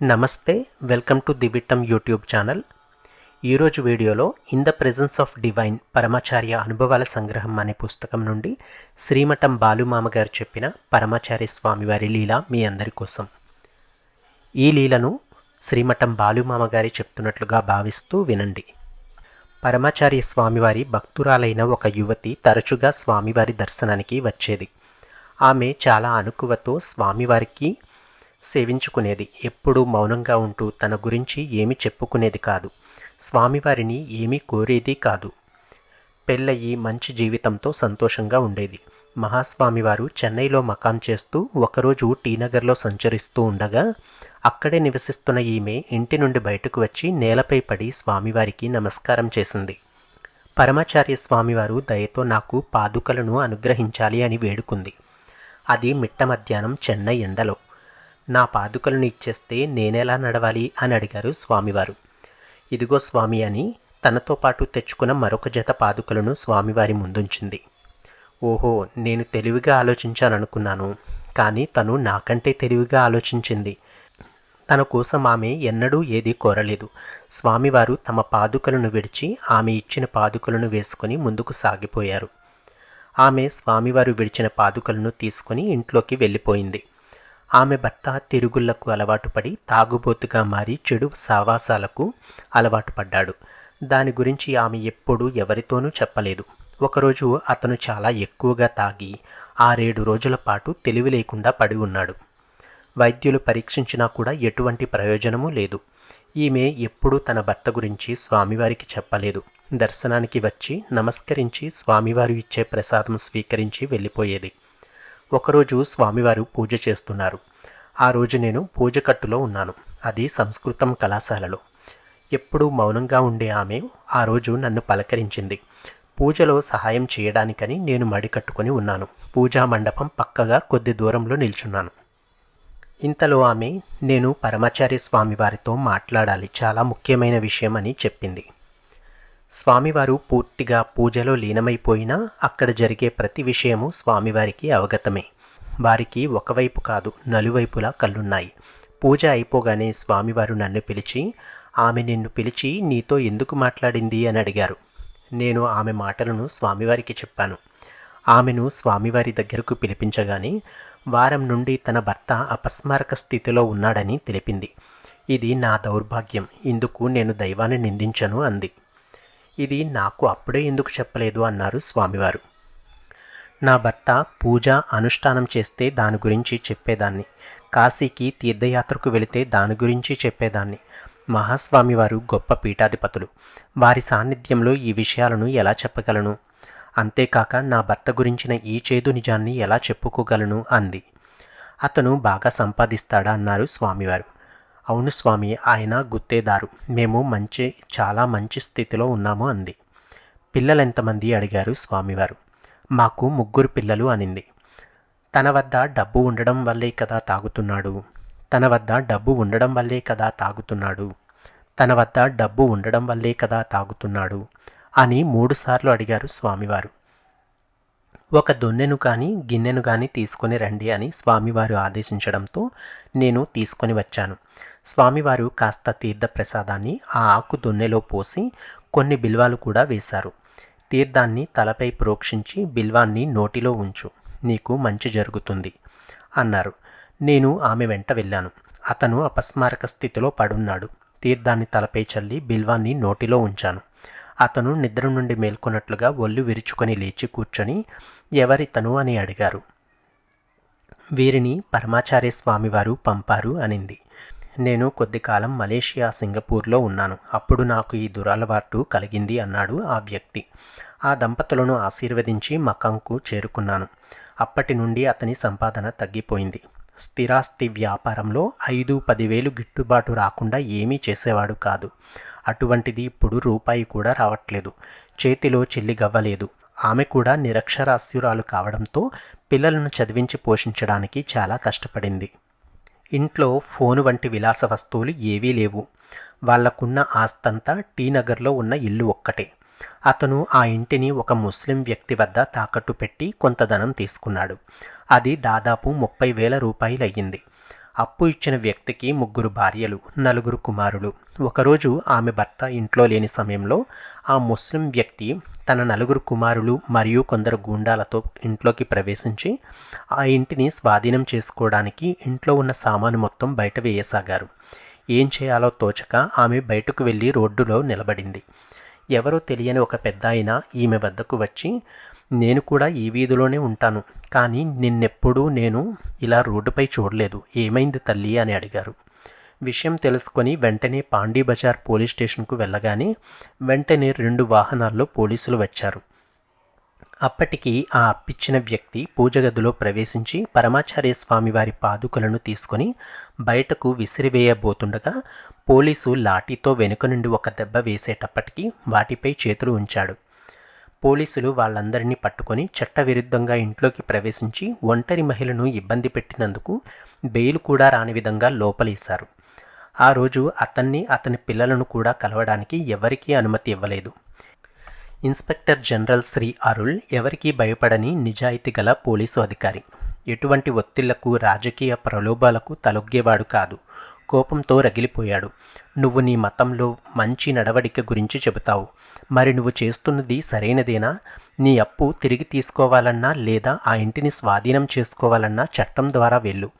నమస్తే welcome to the Divittam YouTube channel. ఈరోజు వీడియోలో in the presence of divine Paramacharya అనుభవాల సంగ్రహం అనే పుస్తకం నుండి శ్రీమఠం బాలుమామ గారు చెప్పిన పరమాచార్య స్వామివారి లీల మీ అందరి కోసం. ఈ లీలను శ్రీమఠం బాలుమామ గారి చెప్తున్నట్లుగా భావిస్తూ వినండి. పరమాచార్య స్వామివారి భక్తురాలైన ఒక యువతి తరచుగా స్వామివారి దర్శనానికి వచ్చేది. ఆమె చాలా అనుకువతో స్వామివారికి సేవించుకునేది. ఎప్పుడూ మౌనంగా ఉంటూ తన గురించి ఏమి చెప్పుకునేది కాదు. స్వామివారిని ఏమీ కోరేది కాదు. పెళ్ళయి మంచి జీవితంతో సంతోషంగా ఉండేది. మహాస్వామివారు చెన్నైలో మకాం చేస్తూ ఒకరోజు టీనగర్లో సంచరిస్తూ ఉండగా అక్కడే నివసిస్తున్న ఈమె ఇంటి నుండి బయటకు వచ్చి నేలపై పడి స్వామివారికి నమస్కారం చేసింది. పరమాచార్య స్వామివారు దయతో నాకు పాదుకలను అనుగ్రహించాలి అని వేడుకుంది. అది మిట్ట మధ్యాహ్నం చెన్నై ఎండలో. నా పాదుకలను ఇచ్చేస్తే నేనెలా నడవాలి? అని అడిగారు స్వామివారు. ఇదిగో స్వామి అని తనతో పాటు తెచ్చుకున్న మరొక జత పాదుకలను స్వామివారి ముందుంచింది. ఓహో నేను తెలివిగా ఆలోచించాననుకున్నాను కానీ తను నాకంటే తెలివిగా ఆలోచించింది. తన కోసం ఆమె ఎన్నడూ ఏదీ కోరలేదు. స్వామివారు తమ పాదుకలను విడిచి ఆమె ఇచ్చిన పాదుకలను వేసుకుని ముందుకు సాగిపోయారు. ఆమె స్వామివారు విడిచిన పాదుకలను తీసుకొని ఇంట్లోకి వెళ్ళిపోయింది. ఆమె భర్త తిరుగుళ్ళకు అలవాటు పడి తాగుబోతుగా మారి చెడు సావాసాలకు అలవాటు పడ్డాడు దాని గురించి ఆమె ఎప్పుడూ ఎవరితోనూ చెప్పలేదు. ఒకరోజు అతను చాలా ఎక్కువగా తాగి ఆరేడు రోజుల పాటు తెలివి లేకుండా పడి ఉన్నాడు. వైద్యులు పరీక్షించినా కూడా ఎటువంటి ప్రయోజనమూ లేదు. ఈమె ఎప్పుడూ తన భర్త గురించి స్వామివారికి చెప్పలేదు. దర్శనానికి వచ్చి నమస్కరించి స్వామివారు ఇచ్చే ప్రసాదం స్వీకరించి వెళ్ళిపోయేది. ఒకరోజు స్వామివారు పూజ చేస్తున్నారు. ఆ రోజు నేను పూజ కట్టులో ఉన్నాను. అది సంస్కృతం కళాశాలలో. ఎప్పుడూ మౌనంగా ఉండే ఆమె ఆ రోజు నన్ను పలకరించింది. పూజలో సహాయం చేయడానికని నేను మడి కట్టుకొని ఉన్నాను. పూజా మండపం పక్కగా కొద్ది దూరంలో నిల్చున్నాను. ఇంతలో ఆమె నేను పరమాచార్య స్వామి వారితో మాట్లాడాలి. చాలా ముఖ్యమైన విషయం అని చెప్పింది. స్వామివారు పూర్తిగా పూజలో లీనమైపోయినా అక్కడ జరిగే ప్రతి విషయము స్వామివారికి అవగతమే. వారికి ఒకవైపు కాదు నలువైపులా కళ్ళున్నాయి. పూజ అయిపోగానే స్వామివారు నన్ను పిలిచి ఆమె నిన్ను పిలిచి నీతో ఎందుకు మాట్లాడింది? అని అడిగారు. నేను ఆమె మాటలను స్వామివారికి చెప్పాను. ఆమెను స్వామివారి దగ్గరకు పిలిపించగానే వారం నుండి తన భర్త అపస్మారక స్థితిలో ఉన్నాడని తెలిపింది. ఇది నా దౌర్భాగ్యం. ఇందుకు నేను దైవాన్ని నిందించను అంది. ఇది నాకు అప్పుడే ఎందుకు చెప్పలేదు అన్నారు స్వామివారు. నా భర్త పూజ అనుష్ఠానం చేస్తే దాని గురించి చెప్పేదాన్ని. కాశీకి తీర్థయాత్రకు వెళితే దాని గురించి చెప్పేదాన్ని. మహాస్వామివారు గొప్ప పీఠాధిపతులు. వారి సాన్నిధ్యంలో ఈ విషయాలను ఎలా చెప్పగలను? అంతేకాక నా భర్త గురించిన ఈ చేదు నిజాన్ని ఎలా చెప్పుకోగలను? అంది. అతను బాగా సంపాదిస్తాడా? అన్నారు స్వామివారు. అవును స్వామి ఆయన గుత్తేదారు. మేము మంచి చాలా మంచి స్థితిలో ఉన్నాము అంది. పిల్లలెంతమంది? అడిగారు స్వామివారు. మాకు ముగ్గురు పిల్లలు అనింది. తన వద్ద డబ్బు ఉండడం వల్లే కదా తాగుతున్నాడు? తన వద్ద డబ్బు ఉండడం వల్లే కదా తాగుతున్నాడు? తన వద్ద డబ్బు ఉండడం వల్లే కదా తాగుతున్నాడు? అని మూడుసార్లు అడిగారు స్వామివారు. ఒక దొన్నెను కానీ గిన్నెను కానీ తీసుకొని రండి అని స్వామివారు ఆదేశించడంతో నేను తీసుకొని వచ్చాను. స్వామివారు కాస్త తీర్థ ప్రసాదాన్ని ఆ ఆకు దొన్నెలో పోసి కొన్ని బిల్వాలు కూడా వేశారు. తీర్థాన్ని తలపై ప్రోక్షించి బిల్వాన్ని నోటిలో ఉంచు నీకు మంచి జరుగుతుంది అన్నారు. నేను ఆమె వెంట వెళ్ళాను. అతను అపస్మారక స్థితిలో పడున్నాడు. తీర్థాన్ని తలపై చల్లి బిల్వాన్ని నోటిలో ఉంచాను. అతను నిద్ర నుండి మేల్కొన్నట్లుగా ఒళ్ళు విరుచుకొని లేచి కూర్చొని ఎవరితను అని అడిగారు. వీరిని పరమాచార్య స్వామివారు పంపారు అనింది. నేను కొద్ది కాలం మలేషియా సింగపూర్లో ఉన్నాను. అప్పుడు నాకు ఈ దురలవాటు కలిగింది అన్నాడు ఆ వ్యక్తి. ఆ దంపతులను ఆశీర్వదించి మకంకు చేరుకున్నాను. అప్పటి నుండి అతని సంపాదన తగ్గిపోయింది. స్థిరాస్తి వ్యాపారంలో ఐదు పదివేలు గిట్టుబాటు రాకుండా ఏమీ చేసేవాడు కాదు. అటువంటిది ఇప్పుడు రూపాయి కూడా రావట్లేదు. చేతిలో చెల్లి గవ్వలేదు. ఆమె కూడా నిరక్షరాస్యురాలు కావడంతో పిల్లలను చదివించి పోషించడానికి చాలా కష్టపడింది. ఇంట్లో ఫోను వంటి విలాస వస్తువులు ఏవీ లేవు. వాళ్ళకున్న ఆస్తంతా టీ నగర్లో ఉన్న ఇల్లు ఒక్కటే. అతను ఆ ఇంటిని ఒక ముస్లిం వ్యక్తి వద్ద తాకట్టు పెట్టి కొంత ధనం తీసుకున్నాడు. అది దాదాపు ముప్పై వేల రూపాయలు అయ్యింది అప్పు ఇచ్చిన వ్యక్తికి ముగ్గురు భార్యలు నలుగురు కుమారులు. ఒకరోజు ఆమె భర్త ఇంట్లో లేని సమయంలో ఆ ముస్లిం వ్యక్తి తన నలుగురు కుమారులు మరియు కొందరు గూండాలతో ఇంట్లోకి ప్రవేశించి ఆ ఇంటిని స్వాధీనం చేసుకోవడానికి ఇంట్లో ఉన్న సామాను మొత్తం బయట వేయసాగారు. ఏం చేయాలో తోచక ఆమె బయటకు వెళ్ళి రోడ్డులో నిలబడింది. ఎవరో తెలియని ఒక పెద్ద ఆయన ఈమె వద్దకు వచ్చి నేను కూడా ఈ వీధిలోనే ఉంటాను కానీ నిన్నెప్పుడూ నేను ఇలా రోడ్డుపై చూడలేదు ఏమైంది తల్లి? అని అడిగారు. విషయం తెలుసుకొని వెంటనే పాండీ బజార్ పోలీస్ స్టేషన్కు వెళ్ళగానే వెంటనే రెండు వాహనాల్లో పోలీసులు వచ్చారు. అప్పటికి ఆ అప్పిచ్చిన వ్యక్తి పూజగదిలో ప్రవేశించి పరమాచార్య స్వామి వారి పాదుకలను తీసుకొని బయటకు విసిరివేయబోతుండగా పోలీసు లాఠీతో వెనుక నుండి ఒక దెబ్బ వేసేటప్పటికి వాటిపై చేతులు ఉంచాడు. పోలీసులు వాళ్ళందరినీ పట్టుకొని చట్టవిరుద్ధంగా ఇంట్లోకి ప్రవేశించి ఒంటరి మహిళను ఇబ్బంది పెట్టినందుకు బెయిల్ కూడా రాని విధంగా లోపలేశారు. ఆ రోజు అతన్ని అతని పిల్లలను కూడా కలవడానికి ఎవరికీ అనుమతి ఇవ్వలేదు. ఇన్స్పెక్టర్ జనరల్ శ్రీ అరుణ్ ఎవరికీ భయపడని నిజాయితీ గల పోలీసు అధికారి. ఎటువంటి ఒత్తిళ్ళకు రాజకీయ ప్రలోభాలకు తలొగ్గేవాడు కాదు. కోపంతో రగిలిపోయాడు. నువ్వు నీ మతంలో మంచి నడవడిక గురించి చెబుతావు. మరి నువ్వు చేస్తున్నది సరైనదేనా? నీ అప్పు తిరిగి తీసుకోవాలన్నా లేదా ఆ ఇంటిని స్వాధీనం చేసుకోవాలన్నా చట్టం ద్వారా వెళ్ళు.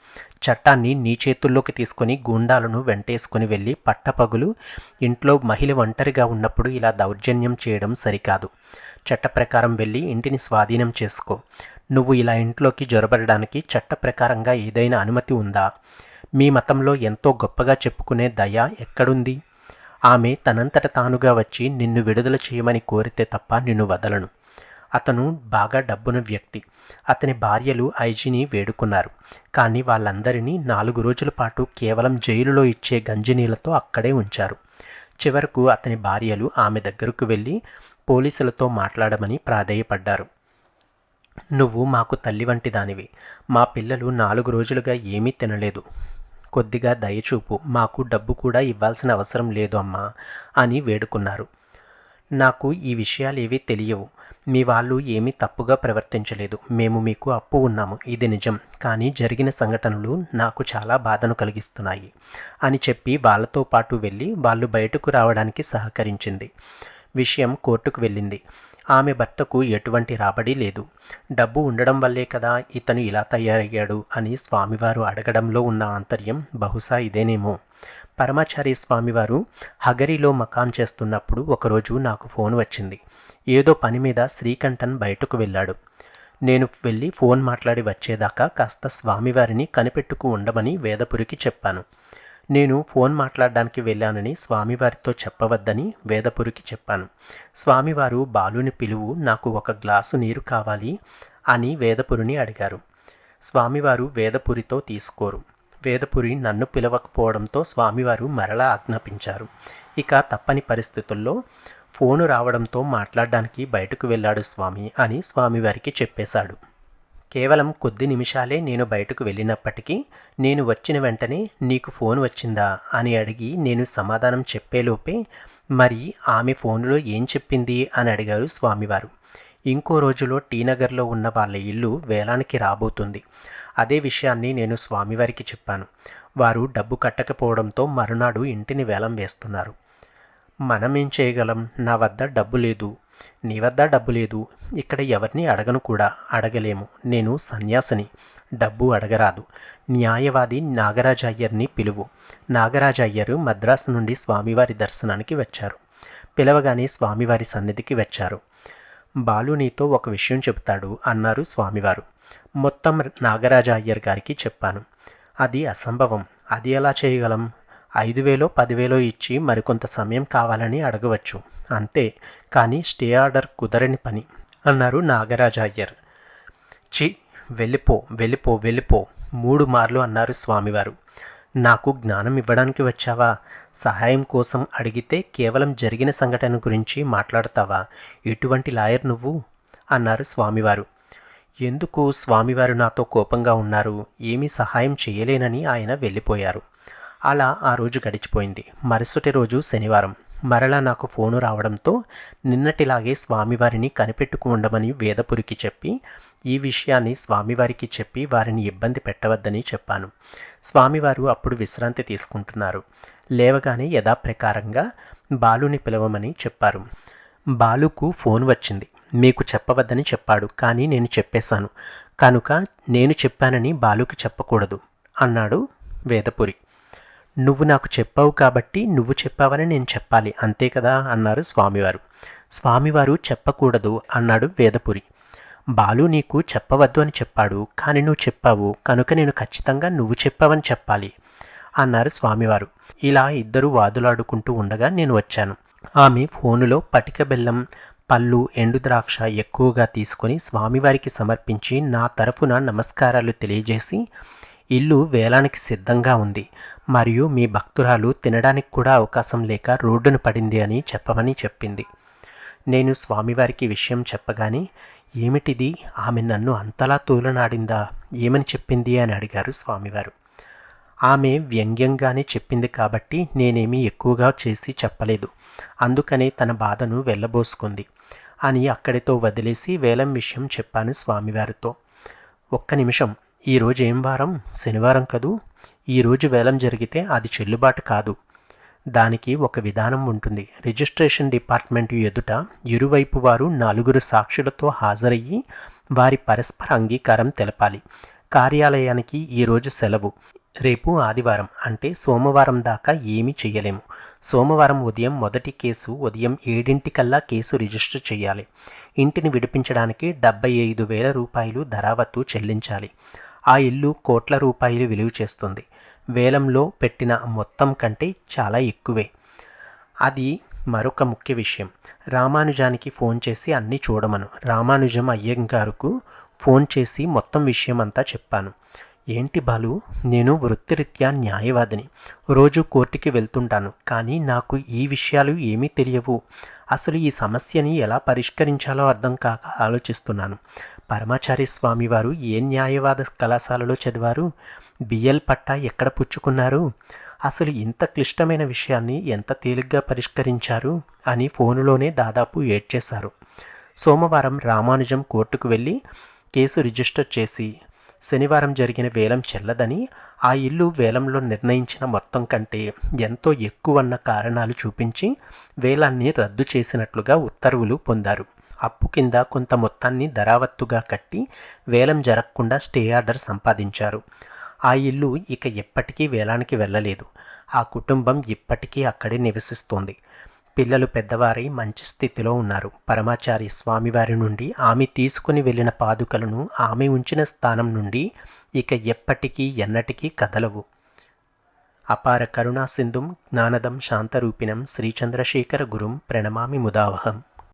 చట్టాన్ని నీ చేతుల్లోకి తీసుకొని గూండాలను వెంటేసుకుని వెళ్ళి పట్టపగులు ఇంట్లో మహిళ ఒంటరిగా ఉన్నప్పుడు ఇలా దౌర్జన్యం చేయడం సరికాదు. చట్ట ప్రకారం వెళ్ళి ఇంటిని స్వాధీనం చేసుకో. నువ్వు ఇలా ఇంట్లోకి జొరబడడానికి చట్ట ప్రకారంగా ఏదైనా అనుమతి ఉందా? మీ మతంలో ఎంతో గొప్పగా చెప్పుకునే దయ ఎక్కడుంది? ఆమె తనంతట తానుగా వచ్చి నిన్ను విడుదల చేయమని కోరితే తప్ప నిన్ను వదలను. అతను బాగా డబ్బున వ్యక్తి. అతని భార్యలు ఐజీని వేడుకున్నారు. కానీ వాళ్ళందరినీ నాలుగు రోజుల పాటు కేవలం జైలులో ఇచ్చే గంజినీళ్ళతో అక్కడే ఉంచారు. చివరకు అతని భార్యలు ఆమె దగ్గరకు వెళ్ళి పోలీసులతో మాట్లాడమని ప్రాధేయపడ్డారు. నువ్వు మాకు తల్లి వంటి దానివి. మా పిల్లలు నాలుగు రోజులుగా ఏమీ తినలేదు. కొద్దిగా దయచూపు. మాకు డబ్బు కూడా ఇవ్వాల్సిన అవసరం లేదు అమ్మా అని వేడుకున్నారు. నాకు ఈ విషయాలేవీ తెలియవు. మీ వాళ్ళు ఏమీ తప్పుగా ప్రవర్తించలేదు. మేము మీకు అప్పు ఉన్నాము. ఇది నిజం. కానీ జరిగిన సంఘటనలు నాకు చాలా బాధను కలిగిస్తున్నాయి అని చెప్పి వాళ్ళతో పాటు వెళ్ళి వాళ్ళు బయటకు రావడానికి సహకరించింది. విషయం కోర్టుకు వెళ్ళింది. ఆమె భర్తకు ఎటువంటి రాబడి లేదు. డబ్బు ఉండడం వల్లే కదా ఇతను ఇలా తయారయ్యాడు అని స్వామివారు అడగడంలో ఉన్న ఆంతర్యం బహుశా ఇదేనేమో. పరమాచారి స్వామివారు హగరిలో మకాం చేస్తున్నప్పుడు ఒకరోజు నాకు ఫోన్ వచ్చింది. ఏదో పని మీద శ్రీకంఠన్ బయటకు వెళ్ళాడు. నేను వెళ్ళి ఫోన్ మాట్లాడి వచ్చేదాకా కాస్త స్వామివారిని కనిపెట్టుకు ఉండమని వేదపురికి చెప్పాను. నేను ఫోన్ మాట్లాడడానికి వెళ్ళానని స్వామివారితో చెప్పవద్దని వేదపురికి చెప్పాను. స్వామివారు బాలుని పిలువు నాకు ఒక గ్లాసు నీరు కావాలి అని వేదపురిని అడిగారు. స్వామివారు వేదపురితో తీసుకోరు. వేదపురి నన్ను పిలవకపోవడంతో స్వామివారు మరలా ఆజ్ఞాపించారు. ఇక తప్పని పరిస్థితుల్లో ఫోను రావడంతో మాట్లాడడానికి బయటకు వెళ్ళాడు స్వామి అని స్వామివారికి చెప్పేశాడు. కేవలం కొద్ది నిమిషాలే నేను బయటకు వెళ్ళినప్పటికీ నేను వచ్చిన వెంటనే నీకు ఫోన్ వచ్చిందా అని అడిగి నేను సమాధానం చెప్పేలోపే మరి ఆమె ఫోన్లో ఏం చెప్పింది అని అడిగారు స్వామివారు. ఇంకో రోజులో టీనగర్లో ఉన్న వాళ్ళ ఇల్లు వేలానికి రాబోతుంది. అదే విషయాన్ని నేను స్వామివారికి చెప్పాను. వారు డబ్బు కట్టకపోవడంతో మరునాడు ఇంటిని వేలం వేస్తున్నారు. మనమేం చేయగలం? నా వద్ద డబ్బు లేదు. నీ వద్ద డబ్బు లేదు. ఇక్కడ ఎవరిని అడగను కూడా. అడగలేము. నేను సన్యాసిని. డబ్బు అడగరాదు. న్యాయవాది నాగరాజ అయ్యర్ని పిలువు. నాగరాజ అయ్యరు మద్రాసు నుండి స్వామివారి దర్శనానికి వచ్చారు. పిలవగానే స్వామివారి సన్నిధికి వచ్చారు. బాలు నీతో ఒక విషయం చెబుతాడు అన్నారు స్వామివారు. మొత్తం నాగరాజ అయ్యర్ గారికి చెప్పాను. అది అసంభవం. అది ఎలా చేయగలం? ఐదు వేలో పదివేలో ఇచ్చి మరికొంత సమయం కావాలని అడగవచ్చు. అంతే కానీ స్టే ఆర్డర్ కుదరని పని అన్నారు నాగరాజ అయ్యర్. చి వెళ్ళిపో వెళ్ళిపో వెళ్ళిపో మూడు మార్లు అన్నారు స్వామివారు. నాకు జ్ఞానం ఇవ్వడానికి వచ్చావా? సహాయం కోసం అడిగితే కేవలం జరిగిన సంఘటన గురించి మాట్లాడతావా? ఎటువంటి లాయర్ నువ్వు? అన్నారు స్వామివారు. ఎందుకు స్వామివారు నాతో కోపంగా ఉన్నారు? ఏమీ సహాయం చేయలేనని ఆయన వెళ్ళిపోయారు. అలా ఆ రోజు గడిచిపోయింది. మరుసటి రోజు శనివారం. మరలా నాకు ఫోను రావడంతో నిన్నటిలాగే స్వామివారిని కనిపెట్టుకు ఉండమని వేదపురికి చెప్పి ఈ విషయాన్ని స్వామివారికి చెప్పి వారిని ఇబ్బంది పెట్టవద్దని చెప్పాను. స్వామివారు అప్పుడు విశ్రాంతి తీసుకుంటున్నారు. లేవగానే యథాప్రకారంగా బాలుని పిలవమని చెప్పారు. బాలుకు ఫోన్ వచ్చింది. మీకు చెప్పవద్దని చెప్పాడు కానీ నేను చెప్పేశాను. కనుక నేను చెప్పానని బాలుకి చెప్పకూడదు అన్నాడు వేదపురి. నువ్వు నాకు చెప్పావు కాబట్టి నువ్వు చెప్పావని నేను చెప్పాలి. అంతే కదా? అన్నారు స్వామివారు. స్వామివారు చెప్పకూడదు అన్నాడు వేదపురి. బాలు నీకు చెప్పవద్దు అని చెప్పాడు. కానీ నువ్వు చెప్పావు. కనుక నేను ఖచ్చితంగా నువ్వు చెప్పావని చెప్పాలి అన్నారు స్వామివారు. ఇలా ఇద్దరు వాదులాడుకుంటూ ఉండగా నేను వచ్చాను. ఆమె ఫోనులో పటిక బెల్లం పళ్ళు ఎండు ద్రాక్ష ఎక్కువగా తీసుకొని స్వామివారికి సమర్పించి నా తరఫున నమస్కారాలు తెలియజేసి ఇల్లు వేలానికి సిద్ధంగా ఉంది. మరియు మీ భక్తురాలు తినడానికి కూడా అవకాశం లేక రోడ్డున పడింది అని చెప్పమని చెప్పింది. నేను స్వామివారికి విషయం చెప్పగానే ఏమిటిది? ఆమె నన్ను అంతలా తూలనాడిందా? ఏమని చెప్పింది? అని అడిగారు స్వామివారు. ఆమె వ్యంగ్యంగానే చెప్పింది కాబట్టి నేనేమీ ఎక్కువగా చేసి చెప్పలేదు. అందుకనే తన బాధను వెళ్ళబోసుకుంది అని అక్కడితో వదిలేసి వేలం విషయం చెప్పాను స్వామివారితో. ఒక్క నిమిషం ఈరోజు ఏం వారం? శనివారం కదూ? ఈరోజు వేలం జరిగితే అది చెల్లుబాటు కాదు. దానికి ఒక విధానం ఉంటుంది. రిజిస్ట్రేషన్ డిపార్ట్మెంట్ ఎదుట ఇరువైపు వారు నలుగురు సాక్షులతో హాజరయ్యి వారి పరస్పర అంగీకారం తెలపాలి. కార్యాలయానికి ఈరోజు సెలవు. రేపు ఆదివారం. అంటే సోమవారం దాకా ఏమీ చేయలేము సోమవారం ఉదయం మొదటి కేసు ఉదయం ఏడింటికల్లా కేసు రిజిస్టర్ చేయాలి ఇంటిని విడిపించడానికి డెబ్బై ఐదు వేల రూపాయలు ధరావత్తు చెల్లించాలి. ఆ ఇల్లు కోట్ల రూపాయలు విలువ చేస్తుంది. వేలంలో పెట్టిన మొత్తం కంటే చాలా ఎక్కువే. అది మరొక ముఖ్య విషయం. రామానుజానికి ఫోన్ చేసి అన్నీ చూడమను. రామానుజం అయ్యంగారుకు ఫోన్ చేసి మొత్తం విషయం అంతా చెప్పాను. ఏంటి బాలు నేను వృత్తిరీత్యా న్యాయవాదిని. రోజు కోర్టుకి వెళ్తుంటాను కానీ నాకు ఈ విషయాలు ఏమీ తెలియవు. అసలు ఈ సమస్యని ఎలా పరిష్కరించాలో అర్థం కాక ఆలోచిస్తున్నాను. పరమాచారి స్వామివారు ఏ న్యాయవాద కళాశాలలో చదివారు? బిఎల్ పట్టా ఎక్కడ పుచ్చుకున్నారు? అసలు ఇంత క్లిష్టమైన విషయాన్ని ఎంత తేలిగ్గా పరిష్కరించారు? అని ఫోనులోనే దాదాపు ఏడ్చేశారు. సోమవారం రామానుజం కోర్టుకు వెళ్ళి కేసు రిజిస్టర్ చేసి శనివారం జరిగిన వేలం చెల్లదని ఆ ఇల్లు వేలంలో నిర్ణయించిన మొత్తం కంటే ఎంతో ఎక్కువన్న కారణాలు చూపించి వేలాన్ని రద్దు చేసినట్లుగా ఉత్తర్వులు పొందారు. అప్పు కింద కొంత మొత్తాన్ని ధరావత్తుగా కట్టి వేలం జరగకుండా స్టే ఆర్డర్ సంపాదించారు. ఆ ఇల్లు ఇక ఎప్పటికీ వేలానికి వెళ్ళలేదు. ఆ కుటుంబం ఇప్పటికీ అక్కడే నివసిస్తోంది. పిల్లలు పెద్దవారై మంచి స్థితిలో ఉన్నారు. పరమాచారి స్వామివారి నుండి ఆమె తీసుకుని వెళ్ళిన పాదుకలను ఆమె ఉంచిన స్థానం నుండి ఇక ఎప్పటికీ ఎన్నటికీ కదలవు. అపార కరుణాసింధుం జ్ఞానదం శాంతరూపిణం శ్రీచంద్రశేఖర గురుం ప్రణమామి ముదావహం.